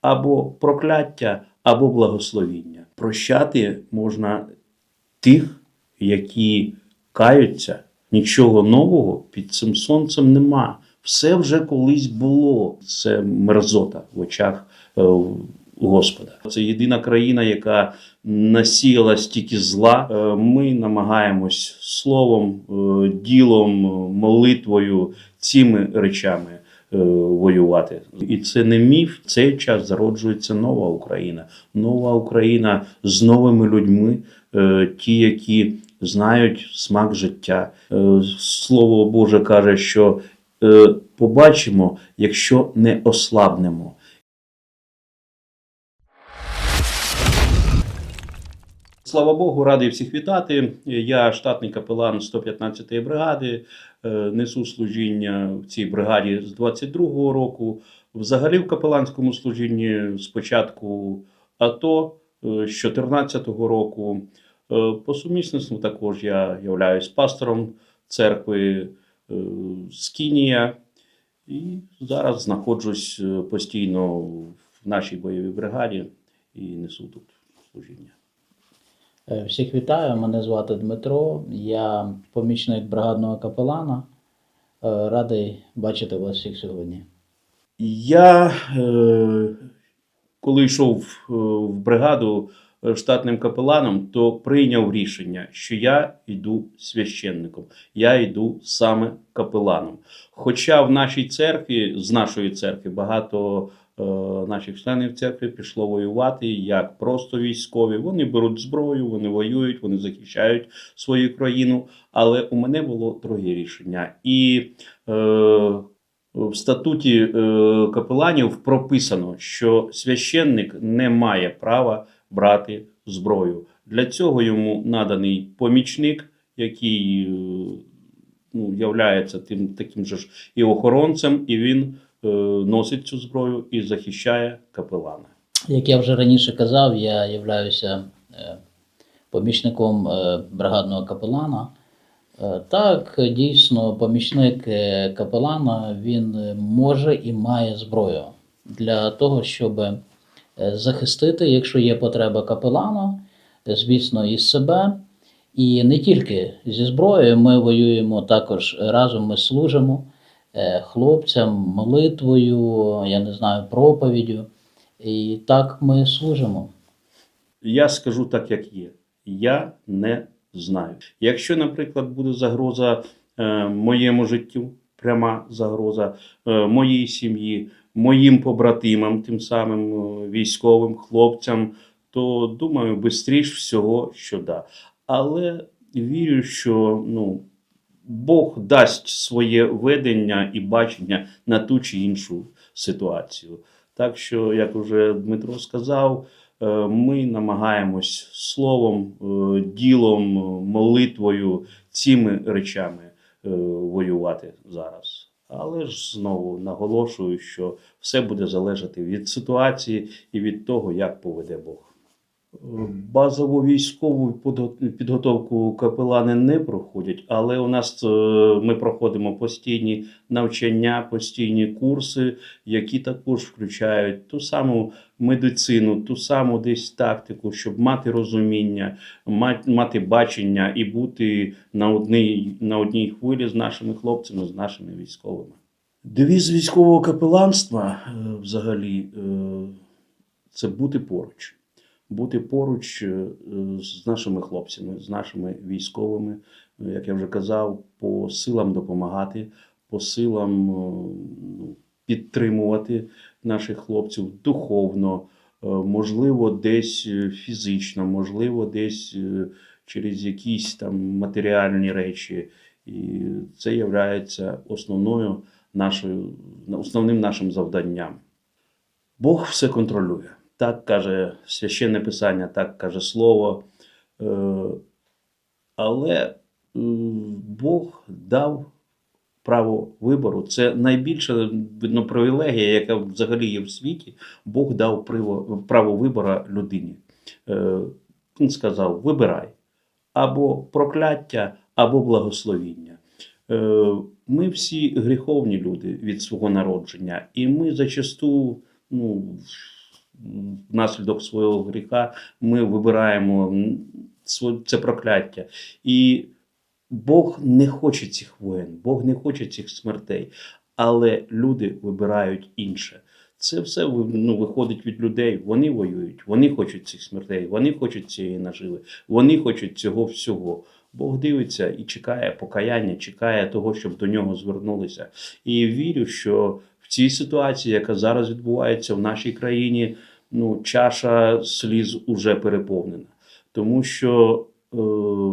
або прокляття, або благословіння. Прощати можна тих, які каються. Нічого нового під цим сонцем нема. Все вже колись було. Це мерзота в очах е, Господа. Це єдина країна, яка насіяла стільки зла. Е, Ми намагаємось словом, е, ділом, молитвою, цими речами воювати. І це не міф. В цей час зароджується нова Україна. Нова Україна з новими людьми, е, ті, які знають смак життя. Е, Слово Боже каже, що е, побачимо, якщо не ослабнемо. Слава Богу, радий всіх вітати. Я штатний капелан 115-ї бригади. Е, Несу служіння в цій бригаді з 22-го року. Взагалі в капеланському служінні з початку АТО е, з 14-го року. Е, По сумісництву також я являюсь пастором церкви Скінія. І зараз знаходжусь постійно в нашій бойовій бригаді і несу тут служіння. Е, Всіх вітаю, мене звати Дмитро, я помічник бригадного капелана. Е, Радий бачити вас всіх сьогодні. Я, е, коли йшов в бригаду штатним капеланом, то прийняв рішення, що я йду священником, я йду саме капеланом. Хоча в нашій церкві, з нашої церкви, багато е, наших членів церкви пішло воювати як просто військові. Вони беруть зброю, вони воюють, вони захищають свою країну. Але у мене було друге рішення. І е, в статуті е, капеланів прописано, що священник не має права брати зброю. Для цього йому наданий помічник, який е, ну, являється тим таким же ж і охоронцем, і він е, носить цю зброю і захищає капелана. Як я вже раніше казав, я являюся е, помічником е, бригадного капелана. Так, дійсно, помічник капелана він може і має зброю для того, щоб захистити, якщо є потреба капелана, е, звісно, і себе. І не тільки зі зброєю, ми воюємо також разом, ми служимо е, хлопцям молитвою, я не знаю, проповіддю. І так ми служимо. Я скажу так, як є. Я не знаю. Якщо, наприклад, буде загроза е, моєму життю, пряма загроза е, моїй сім'ї, моїм побратимам, тим самим е, військовим хлопцям, то думаю, швидше всього, що да. Але вірю, що ну, Бог дасть своє ведення і бачення на ту чи іншу ситуацію. Так що, як вже Дмитро сказав, е, ми намагаємось словом, ділом, молитвою, цими речами воювати зараз. Але ж знову наголошую, що все буде залежати від ситуації і від того, як поведе Бог. Базову військову підго- підготовку капелани не проходять, але у нас е, ми проходимо постійні навчання, постійні курси, які також включають ту саму медицину, ту саму десь тактику, щоб мати розуміння, мати бачення і бути на одній, на одній хвилі з нашими хлопцями, з нашими військовими. Девіз військового капеланства е, взагалі е, це бути поруч бути поруч е, з нашими хлопцями, з нашими військовими, е, як я вже казав, по силам допомагати, по силам е, ну, підтримувати наших хлопців духовно, можливо, десь фізично, можливо, десь через якісь там матеріальні речі. І це є основною нашою, основним нашим завданням. Бог все контролює. Так каже священне писання, так каже слово. Е, Але Бог дав право вибору. Це найбільша видно, привілегія, яка взагалі є в світі. Бог дав право вибору людині. Е, Він сказав: вибирай або прокляття, або благословіння. Е, Ми всі гріховні люди від свого народження, і ми зачасту ну, внаслідок свого гріха ми вибираємо це прокляття. І Бог не хоче цих воєн, Бог не хоче цих смертей, але люди вибирають інше. Це все ну, виходить від людей. Вони воюють, вони хочуть цих смертей, вони хочуть цієї наживи, вони хочуть цього всього. Бог дивиться і чекає покаяння, чекає того, щоб до нього звернулися. І вірю, що в цій ситуації, яка зараз відбувається в нашій країні, ну, чаша сліз уже переповнена. Тому що е,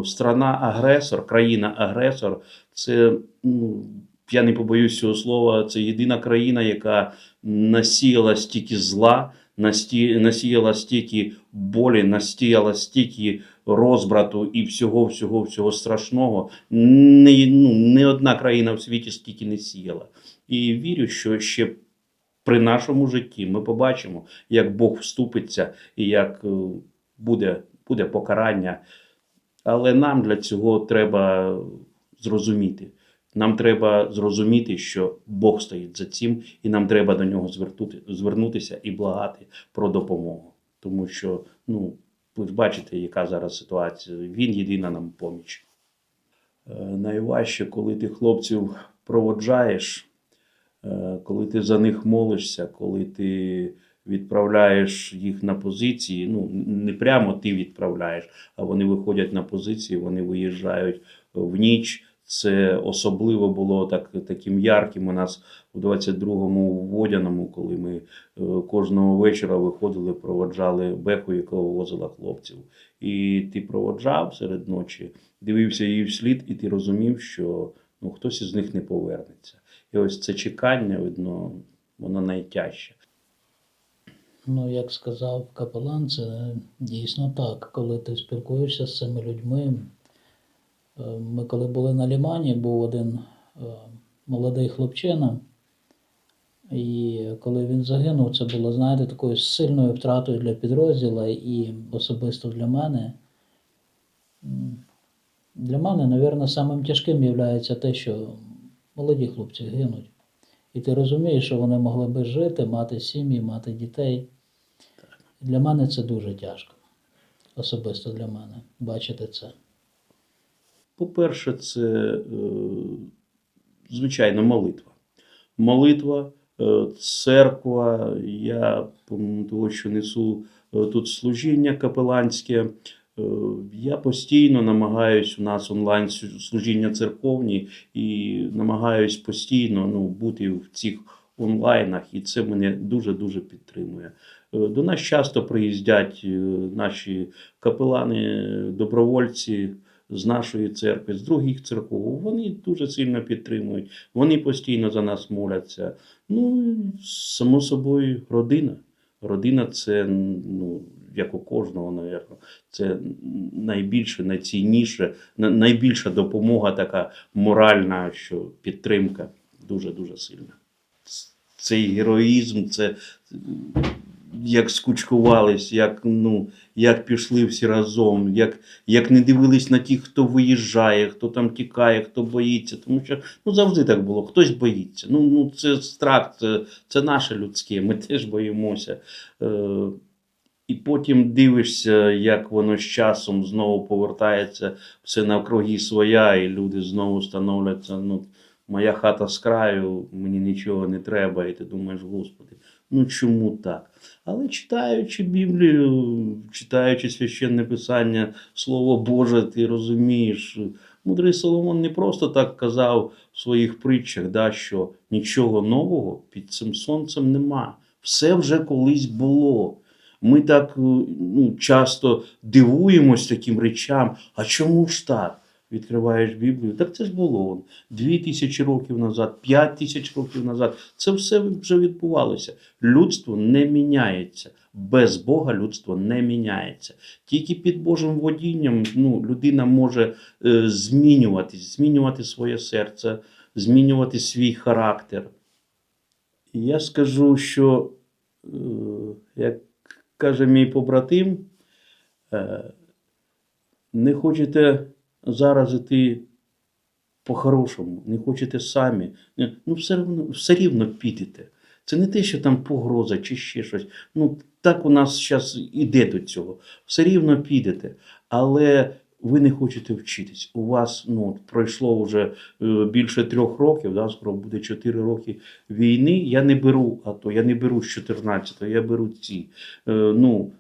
страна-агресор, країна-агресор це, ну, я не побоюсь цього слова, це єдина країна, яка насіяла стільки зла, насіяла стільки болі, насіяла стільки розбрату і всього, всього, всього страшного. Не, ну, не одна країна в світі стільки не сіяла. І вірю, що ще при нашому житті ми побачимо, як Бог вступиться і як е, буде, буде покарання. Але нам для цього треба зрозуміти. Нам треба зрозуміти, що Бог стоїть за цим, і нам треба до нього звернутися і благати про допомогу. Тому що, ну, ви ж бачите, яка зараз ситуація. Він єдина нам поміч. Е, Найважче, коли ти хлопців проводжаєш, коли ти за них молишся, коли ти відправляєш їх на позиції. Ну, не прямо ти відправляєш, а вони виходять на позиції, вони виїжджають в ніч. Це особливо було так, таким ярким у нас у 22-му Водяному, коли ми е, кожного вечора виходили, проводжали беху, яка возила хлопців. І ти проводжав серед ночі, дивився її вслід, і ти розумів, що ну, хтось із них не повернеться. І ось це чекання, видно, воно найтяжче. Ну, як сказав капелан, це дійсно так. Коли ти спілкуєшся з цими людьми. Е, Ми коли були на Лімані, був один е, молодий хлопчина. І коли він загинув, це було, знаєте, такою сильною втратою для підрозділу і особисто для мене. Для мене, мабуть, самим тяжким є те, що молоді хлопці гинуть. І ти розумієш, що вони могли би жити, мати сім'ї, мати дітей. Для мене це дуже тяжко. Особисто для мене бачити це. По-перше, це е, звичайно молитва. Молитва, е, церква. Я того, що несу е, тут служіння капеланське. Е, Я постійно намагаюсь у нас онлайн служіння церковні і намагаюсь постійно ну, бути в цих онлайнах, і це мене дуже дуже підтримує. Е, До нас часто приїздять е, наші капелани, добровольці з нашої церкви, з других церков. Вони дуже сильно підтримують, вони постійно за нас моляться. Ну, само собою, родина. Родина це, ну, як у кожного, навірно, це найбільше, найцінніше, найбільша допомога така моральна, що підтримка дуже-дуже сильна. Цей героїзм, це як скучкувались, як, ну, як пішли всі разом, як, як не дивились на тих, хто виїжджає, хто там тікає, хто боїться. Тому що ну, завжди так було. Хтось боїться. Ну, ну це страх, це, це наше людське, ми теж боїмося. Е, і потім дивишся, як воно з часом знову повертається все навкруги своя, і люди знову становляться. Ну, моя хата з краю, мені нічого не треба, і ти думаєш, Господи, ну чому так? Але читаючи Біблію, читаючи священне писання, Слово Боже, ти розумієш, мудрий Соломон не просто так казав в своїх притчах, да, що нічого нового під цим сонцем нема. Все вже колись було. Ми так е, ну, часто дивуємось таким речам. А чому ж так? Відкриваєш Біблію. Так це ж було дві тисячі років назад, п'ять тисяч років назад. Це все вже відбувалося. Людство не міняється. Без Бога людство не міняється. Тільки під Божим водінням ну, людина може е, змінюватись, змінювати своє серце, змінювати свій характер. І я скажу, що, е, як каже мій побратим, е, не хочете зараз іти по-хорошому, не хочете самі, ну все рівно, все рівно підете. Це не те, що там погроза чи ще щось. Ну, так у нас зараз іде до цього. Все рівно підете. Але ви не хочете вчитись. У вас ну, пройшло вже е, більше трьох років, да, скоро буде чотири роки війни. Я не беру АТО, я не беру з 14-го, я беру ці. Е, ну,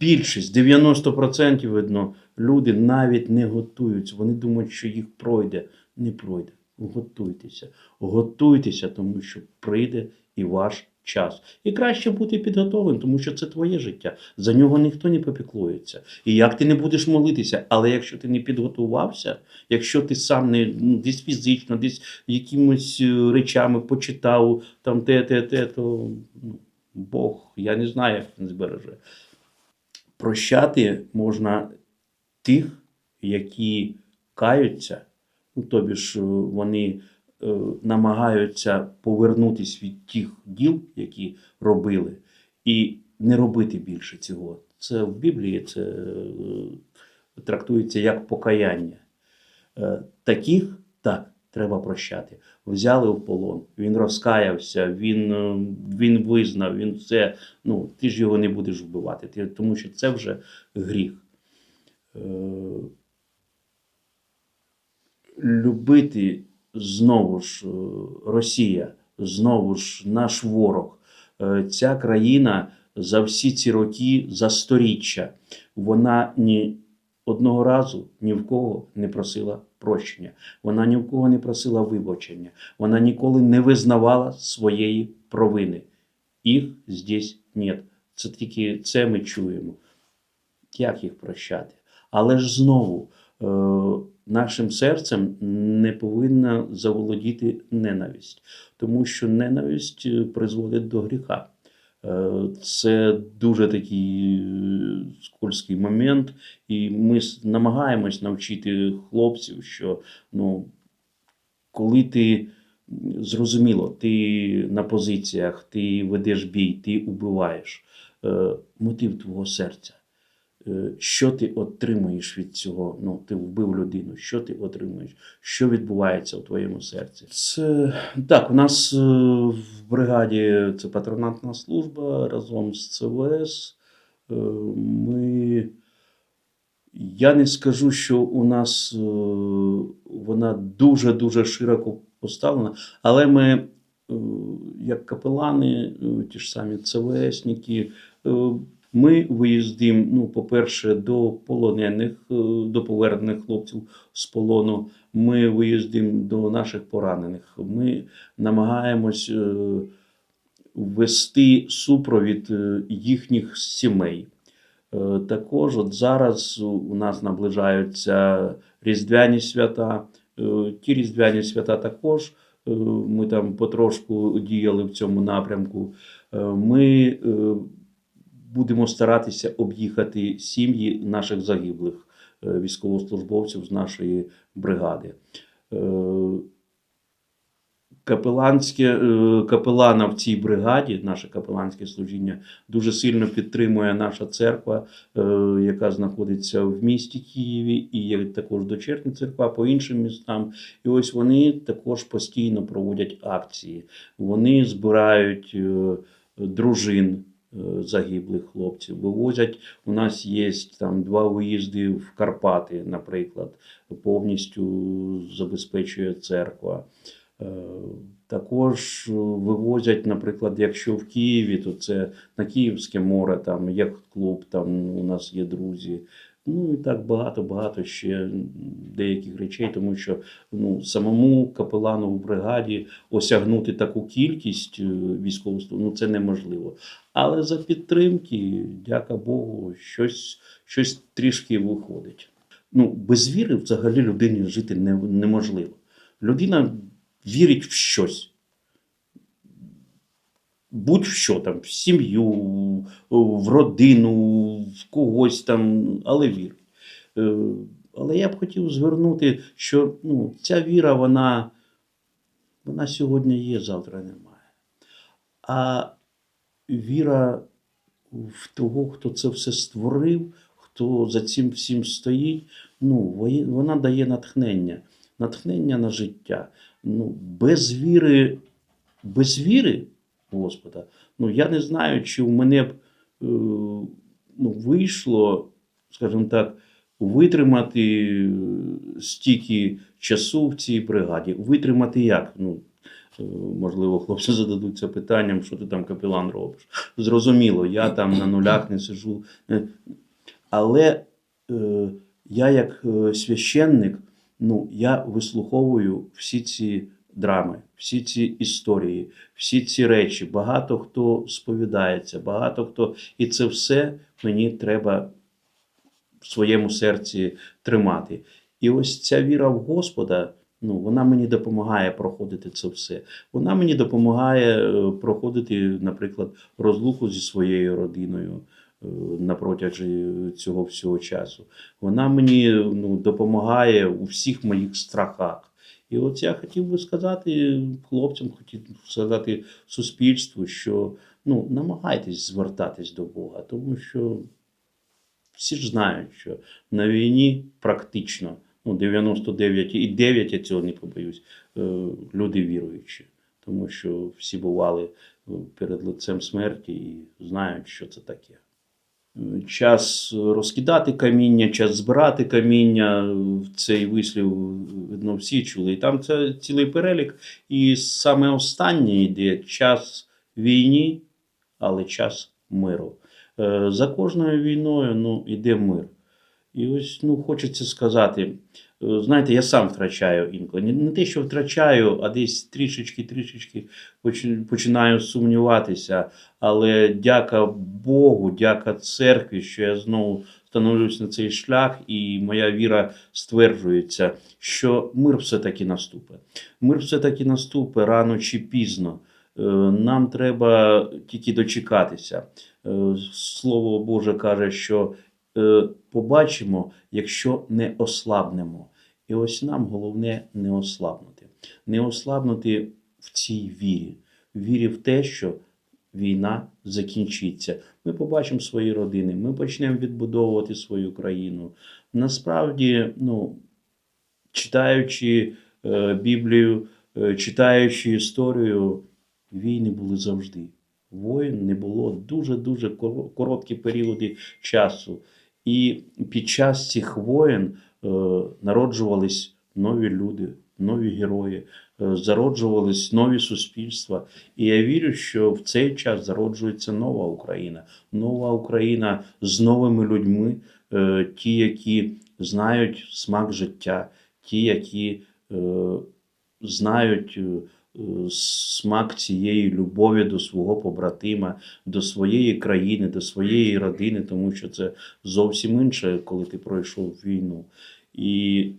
більшість, 90% видно, люди навіть не готуються. Вони думають, що їх пройде. Не пройде. Готуйтеся. Готуйтеся, тому що прийде і ваш час. І краще бути підготовленим, тому що це твоє життя. За нього ніхто не попіклується. І як ти не будеш молитися, але якщо ти не підготувався, якщо ти сам не ну, десь фізично, десь якимось е, речами почитав, там те, те, те, то ну, Бог, я не знаю, як він збереже. Прощати можна тих, які каються, ну, тобі ж е, вони намагаються повернутися від тих діл, які робили, і не робити більше цього. Це в Біблії це е, трактується як покаяння. Е, Таких так треба прощати. Взяли в полон, він розкаявся, він, е, він визнав, він все. Ну, ти ж його не будеш вбивати, ти, тому що це вже гріх. Е, любити знову ж е, Росія, знову ж наш ворог. Е, Ця країна за всі ці роки, за сторіччя, вона ні одного разу ні в кого не просила прощення. Вона ні в кого не просила вибачення. Вона ніколи не визнавала своєї провини. Їх здесь нет. Це тільки це ми чуємо. Як їх прощати? Але ж знову е, нашим серцем не повинна заволодіти ненависть, тому що ненависть е, призводить до гріха. Е, Це дуже такий е, скользький момент, і ми намагаємось навчити хлопців, що ну, коли ти зрозуміло, ти на позиціях, ти ведеш бій, ти убиваєш, мотив твого серця. Е, Що ти отримуєш від цього? Ну, ти вбив людину, що ти отримуєш? Що відбувається у твоєму серці? Це так, у нас е, в бригаді це патронатна служба разом з ЦВС. Е, Ми я не скажу, що у нас вона дуже-дуже широко поставлена, але ми, як капелани, ті ж самі ЦВСники, ми виїздимо, ну, по-перше, до полонених, е, до повернених хлопців з полону. Ми виїздимо до наших поранених. Ми намагаємось е, вести супровід е, їхніх сімей. Також от зараз у нас наближаються різдвяні свята. Ті різдвяні свята також ми там потрошку діяли в цьому напрямку. Ми будемо старатися об'їхати сім'ї наших загиблих е, військовослужбовців з нашої бригади. Е, Капеланське, е, капелана в цій бригаді, наше капеланське служіння, дуже сильно підтримує наша церква, яка знаходиться в місті Києві, і є також дочерні церква по іншим містам. І ось вони також постійно проводять акції. Вони збирають дружин загиблих хлопців, вивозять. У нас є там два виїзди в Карпати, наприклад, повністю забезпечує церква. Е, Також е, вивозять, наприклад, якщо в Києві, то це на Київське море, там як клуб, там у нас є друзі. Ну і так багато-багато ще деяких речей, тому що ну, самому капелану в бригаді осягнути таку кількість е, військовослужбовців, ну це неможливо. Але за підтримки, дяка Богу, щось, щось трішки виходить. Ну, без віри взагалі людині жити не, неможливо. Людина вірить в щось. Будь-що там, в сім'ю, в родину, в когось там, але вірить. Е, Але я б хотів звернути, що ну, ця віра, вона, вона сьогодні є, завтра немає. А віра в того, хто це все створив, хто за цим всім стоїть, ну, вона дає натхнення, натхнення на життя. Ну, без віри, без віри Господа. Ну, я не знаю, чи в мене б е, ну, вийшло, скажімо так, витримати е, стільки часу в цій бригаді. Витримати як? Ну, е, можливо, хлопці зададуться питанням, що ти там капелан робиш. Зрозуміло, я там на нулях не сижу. Але е, я, як священник, ну, я вислуховую всі ці драми, всі ці історії, всі ці речі. Багато хто сповідається, багато хто. І це все мені треба в своєму серці тримати. І ось ця віра в Господа. Ну, вона мені допомагає проходити це все. Вона мені допомагає е, проходити, наприклад, розлуку зі своєю родиною е, на цього всього часу. Вона мені ну, допомагає у всіх моїх страхах. І от я хотів би сказати хлопцям, хотів сказати суспільству, що ну, намагайтесь звертатись до Бога, тому що всі ж знають, що на війні практично ну, 99 і 9, я цього не побоюсь, е, люди віруючі, тому що всі бували е, перед лицем смерті і знають, що це таке. Час розкидати каміння, час збирати каміння, цей вислів видно всі чули. І там це цілий перелік. І саме останнє йде час війні, але час миру. Е, За кожною війною ну, йде мир. І ось ну, хочеться сказати, знаєте, я сам втрачаю інколи. Не, те, що втрачаю, а десь трішечки-трішечки починаю сумніватися. Але дяка Богу, дяка церкві, що я знову становлюсь на цей шлях, і моя віра стверджується, що мир все-таки наступить. Мир все-таки наступить рано чи пізно. Е, Нам треба тільки дочекатися. Е, Слово Боже каже, що е, побачимо, якщо не ослабнемо. І ось нам головне не ослабнути. Не ослабнути в цій вірі, вірі в те, що війна закінчиться. Ми побачимо свої родини, ми почнемо відбудовувати свою країну. Насправді, ну, читаючи е, Біблію, е, читаючи історію, війни були завжди. Воїн не було дуже-дуже короткі періоди часу. І під час цих воєн народжувались нові люди, нові герої, е, зароджувались нові суспільства. І я вірю, що в цей час зароджується нова Україна, нова Україна з новими людьми, е, ті, які знають смак життя, ті, які е, знають. Смак цієї любові до свого побратима, до своєї країни, до своєї родини, тому що це зовсім інше, коли ти пройшов війну. І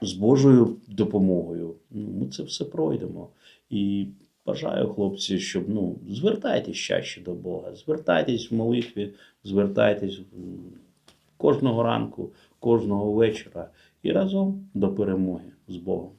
з Божою допомогою ну, ми це все пройдемо. І бажаю, хлопці, щоб ну, звертайтесь чаще до Бога, звертайтесь в молитві, звертайтесь кожного ранку, кожного вечора і разом до перемоги з Богом.